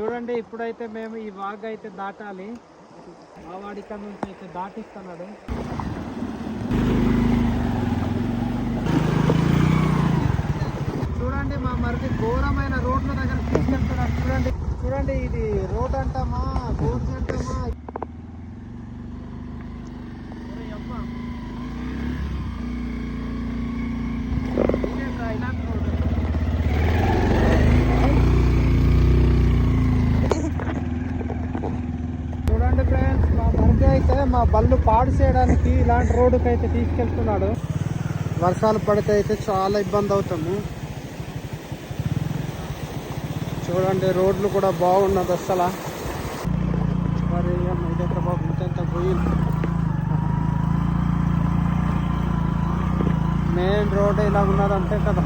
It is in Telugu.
చూడండి ఇప్పుడైతే మేము ఈ వాగ్ అయితే దాటాలి. మా వాడి నుంచి అయితే దాటిస్తున్నాడు. చూడండి మా మరిది ఘోరమైన రోడ్ల దగ్గర తీసుకెళ్తున్నాడు. చూడండి చూడండి ఇది రోడ్ అంటామా? రోడ్స్ అంటే మా మరిది అయితే మా బళ్ళు పాడు చేయడానికి ఇలాంటి రోడ్డుకి అయితే తీసుకెళ్తున్నాడు. వర్షాలు పడితే అయితే చాలా ఇబ్బంది అవుతాము. చూడండి రోడ్లు కూడా బాగున్నది అసలు. మరి మీ దగ్గర బాబు ఇంత పోయింది. మెయిన్ రోడ్ ఇలా ఉన్నదంటే కదా.